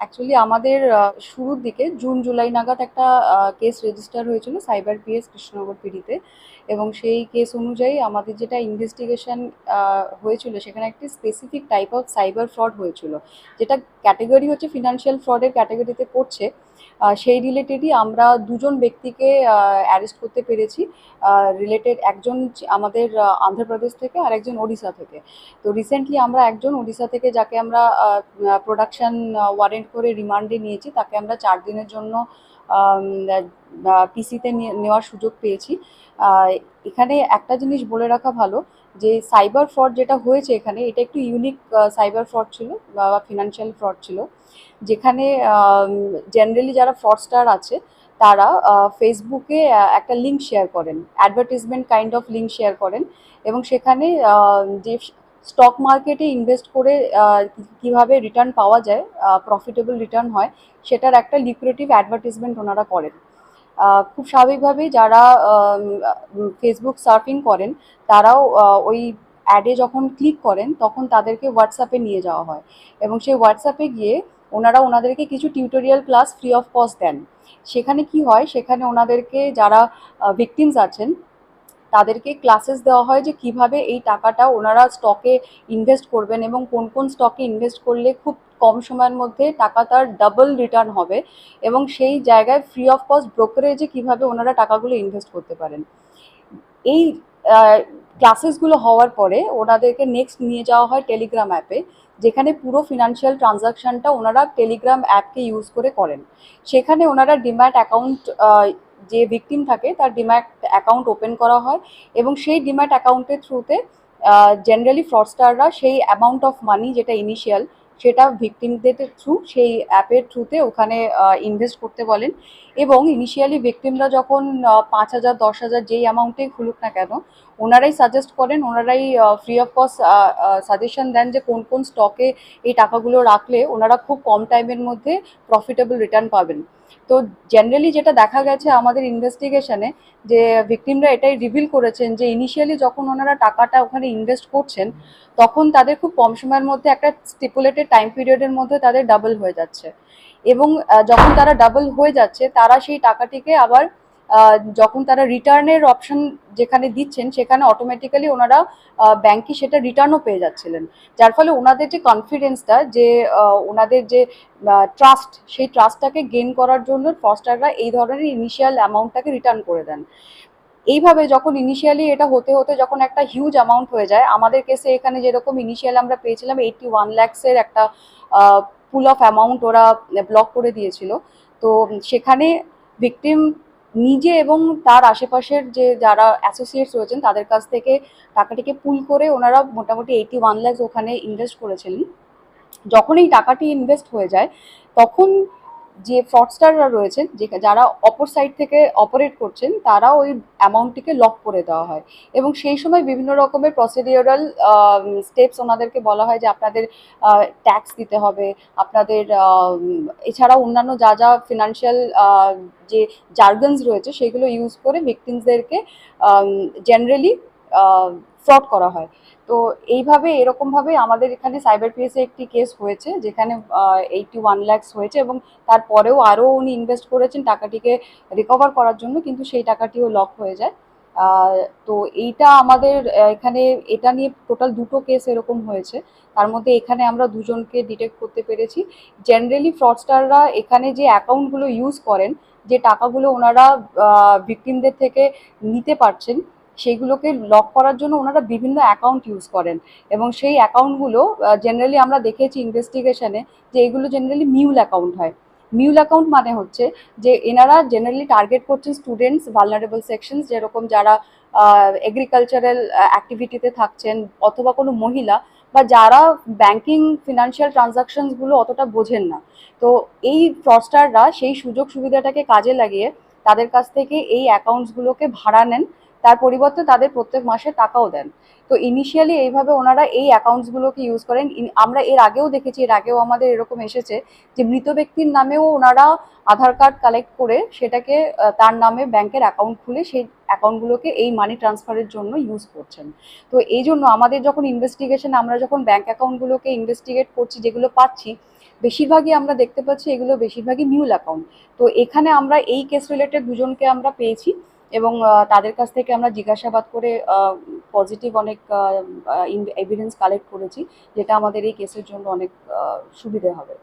Actually আমাদের শুরুর দিকে জুন জুলাই নাগাদ একটা কেস রেজিস্টার হয়েছিল সাইবার পিএস কৃষ্ণনগর পিড়িতে এবং সেই কেস অনুযায়ী আমাদের যেটা ইনভেস্টিগেশন হয়েছিল, সেখানে একটি specific type of cyber fraud হয়েছিল। যেটা ক্যাটেগরি হচ্ছে ফিনান্সিয়াল ফ্রডের ক্যাটেগরিতে পড়ছে। সেই রিলেটেডই আমরা দুজন ব্যক্তিকে অ্যারেস্ট করতে পেরেছি। রিলেটেড একজন আমাদের আহ, অন্ধ্রপ্রদেশ থেকে আর একজন ওড়িশা থেকে। তো রিসেন্টলি আমরা একজন ওড়িশা থেকে যাকে আমরা প্রোডাকশন ওয়ারেন্ট করে রিমান্ডে নিয়েছি তাকে আমরা চার দিনের জন্য পিসিতে নেওয়ার সুযোগ পেয়েছি। এখানে একটা জিনিস বলে রাখা ভালো যে সাইবার ফ্রড যেটা হয়েছে এখানে, এটা একটু ইউনিক সাইবার ফ্রড ছিল বা ফিনান্সিয়াল ফ্রড ছিল। যেখানে জেনারেলি যারা ফ্রডস্টার আছে, তারা ফেসবুকে একটা লিঙ্ক শেয়ার করেন advertisement kind of link share করেন এবং সেখানে যে স্টক মার্কেটে ইনভেস্ট করে কীভাবে রিটার্ন পাওয়া যায় প্রফিটেবল রিটার্ন হয়, সেটার একটা লিকুরেটিভ অ্যাডভার্টিজমেন্ট ওনারা করেন। খুব স্বাভাবিকভাবেই যারা ফেসবুক সার্ফিং করেন, তারাও ওই অ্যাডে যখন ক্লিক করেন, তখন তাদেরকে হোয়াটসঅ্যাপে নিয়ে যাওয়া হয়। এবং সেই হোয়াটসঅ্যাপে গিয়ে ওনারা ওনাদেরকে কিছু tutorial class free of cost দেন। সেখানে কি হয়? সেখানে ওনাদেরকে যারা ভিকটিমস আছেন তাদেরকে ক্লাসেস দেওয়া হয় যে কীভাবে এই টাকাটা ওনারা স্টকে ইনভেস্ট করবেন এবং কোন কোন স্টকে ইনভেস্ট করলে খুব কম সময়ের মধ্যে টাকা তার ডাবল রিটার্ন হবে এবং সেই জায়গায় ফ্রি অফ কস্ট ব্রোকারেজে কীভাবে ওনারা টাকাগুলো ইনভেস্ট করতে পারেন। এই ক্লাসেসগুলো হওয়ার পরে ওনাদেরকে নেক্সট নিয়ে যাওয়া হয় টেলিগ্রাম অ্যাপে যেখানে পুরো ফিনান্সিয়াল ট্রানজাকশনটা ওনারা টেলিগ্রাম অ্যাপকে ইউজ করে করেন। সেখানে ওনারা ডিম্যাট অ্যাকাউন্ট যে ভিকটিম থাকে, তার ডিম্যাট অ্যাকাউন্ট ওপেন করা হয় এবং সেই ডিম্যাট অ্যাকাউন্টের থ্রুতে জেনারেলি ফ্রডস্টাররা সেই অ্যামাউন্ট অফ মানি যেটা ইনিশিয়াল সেটা ভিকটিমদের থ্রু সেই অ্যাপের থ্রুতে ওখানে ইনভেস্ট করতে বলেন এবং ইনিশিয়ালি ভিকটিমরা যখন পাঁচ হাজার, দশ হাজার যেই অ্যামাউন্টেই খুলুক না কেন ওনারাই সাজেস্ট করেন, ওনারাই ফ্রি অফ কস্ট সাজেশন দেন যে কোন কোন স্টকে এই টাকাগুলো রাখলে ওনারা খুব কম টাইমের মধ্যে প্রফিটেবল রিটার্ন পাবেন। তো জেনারেলি যেটা দেখা গেছে আমাদের ইনভেস্টিগেশনে যে ভিকটিমরা এটাই রিভিল করেছেন যে ইনিশিয়ালি যখন ওনারা টাকাটা ওখানে ইনভেস্ট করছেন, তখন তাদের খুব কম সময়ের মধ্যে একটা স্টিপুলেটেড টাইম পিরিয়ডের মধ্যে তাদের ডাবল হয়ে যাচ্ছে। এবং যখন তারা ডাবল হয়ে যাচ্ছে, তারা সেই টাকাটিকে আবার যখন তারা রিটার্নের অপশন যেখানে দিচ্ছেন, সেখানে অটোমেটিক্যালি ওনারা ব্যাংকে সেটা রিটার্নও পেয়ে যাচ্ছিলেন। যার ফলে ওনাদের যে কনফিডেন্সটা যে ওনাদের যে ট্রাস্ট সেই ট্রাস্টটাকে গেন করার জন্য ফস্টাররা এই ধরনের ইনিশিয়াল অ্যামাউন্টটাকে রিটার্ন করে দেন। এইভাবে যখন ইনিশিয়ালি এটা হতে হতে যখন একটা হিউজ অ্যামাউন্ট হয়ে যায়, আমাদের কেসে এখানে যেরকম ইনিশিয়াল আমরা পেয়েছিলাম এইটি ওয়ান ল্যাক্সের একটা পুল অফ অ্যামাউন্ট ওরা ব্লক করে দিয়েছিল। তো, সেখানে ভিকটিম নিজে এবং তার আশেপাশের যে যারা অ্যাসোসিয়েটস রয়েছেন, তাদের কাছ থেকে টাকাটিকে পুল করে ওনারা মোটামুটি এইটি ওয়ান ওখানে ইনভেস্ট করেছিলেন যখন এই টাকাটি ইনভেস্ট হয়ে যায়, তখন যে ফ্রডস্টাররা রয়েছেন, যে যারা অপর সাইড থেকে অপারেট করছেন তারা ওই অ্যামাউন্টটিকে লক করে দেওয়া হয়। এবং সেই সময় বিভিন্ন রকমের প্রসিডিওরাল স্টেপস ওনাদেরকে বলা হয় যে আপনাদের ট্যাক্স দিতে হবে, আপনাদের এছাড়া অন্যান্য যা যা ফিনান্সিয়াল যে জার্গনস রয়েছে, সেগুলো ইউজ করে ভিকটিমসদেরকে জেনারেলি ফ্রড করা হয়। তো এইভাবে, এরকমভাবে আমাদের এখানে সাইবার পিএসে একটি কেস হয়েছে, যেখানে এইটি ওয়ান ল্যাক্স হয়েছে এবং তারপরেও আরও উনি ইনভেস্ট করেছেন টাকাটিকে রিকভার করার জন্য, কিন্তু সেই টাকাটিও লক হয়ে যায়। তো এইটা আমাদের এখানে, এটা নিয়ে টোটাল দুটো কেস এরকম হয়েছে। তার মধ্যে এখানে আমরা দুজনকে ডিটেক্ট করতে পেরেছি। জেনারেলি ফ্রডস্টাররা এখানে যে অ্যাকাউন্টগুলো ইউজ করেন, যে টাকাগুলো ওনারা ভিকটিমদের থেকে নিতে পারছেন সেইগুলোকে লক করার জন্য ওনারা বিভিন্ন অ্যাকাউন্ট ইউজ করেন। এবং সেই অ্যাকাউন্টগুলো জেনারেলি আমরা দেখেছি ইনভেস্টিগেশনে যে এগুলো জেনারেলি মিউল অ্যাকাউন্ট হয়। মিউল অ্যাকাউন্ট মানে হচ্ছে যে এনারা জেনারেলি টার্গেট করছেন স্টুডেন্টস ভালনারেবল সেকশনস যেরকম যারা এগ্রিকালচারাল অ্যাক্টিভিটিতে থাকছেন অথবা কোনো মহিলা বা যারা ব্যাংকিং ফিনান্সিয়াল ট্রানজাকশনসগুলো অতটা বোঝেন না। তো এই ফ্রস্টাররা সেই সুযোগ সুবিধাটাকে কাজে লাগিয়ে তাদের কাছ থেকে এই অ্যাকাউন্টসগুলোকে ভাড়া নেন। তার পরিবর্তে তাদের প্রত্যেক মাসে টাকাও দেন। তো ইনিশিয়ালি এইভাবে ওনারা এই অ্যাকাউন্টসগুলোকে ইউজ করেন। আমরা এর আগেও দেখেছি, এর আগেও আমাদের এরকম এসেছে যে মৃত ব্যক্তির নামেও ওনারা আধার কার্ড কালেক্ট করে সেটাকে তার নামে ব্যাংকের অ্যাকাউন্ট খুলে সেই অ্যাকাউন্টগুলোকে এই মানি ট্রান্সফারের জন্য ইউজ করছেন। তো এই জন্য আমাদের যখন ইনভেস্টিগেশন আমরা যখন ব্যাংক অ্যাকাউন্টগুলোকে ইনভেস্টিগেট করছি, যেগুলো পাচ্ছি, বেশিরভাগই আমরা দেখতে পাচ্ছি এগুলো বেশিরভাগই মিউল অ্যাকাউন্ট তো এখানে আমরা এই কেস রিলেটেড দুজনকে আমরা পেয়েছি। এবং তাদের কাছ থেকে আমরা জিজ্ঞাসাবাদ করে পজিটিভ অনেক এভিডেন্স কালেক্ট করেছি, যেটা আমাদের এই কেসের জন্য অনেক সুবিধে হবে।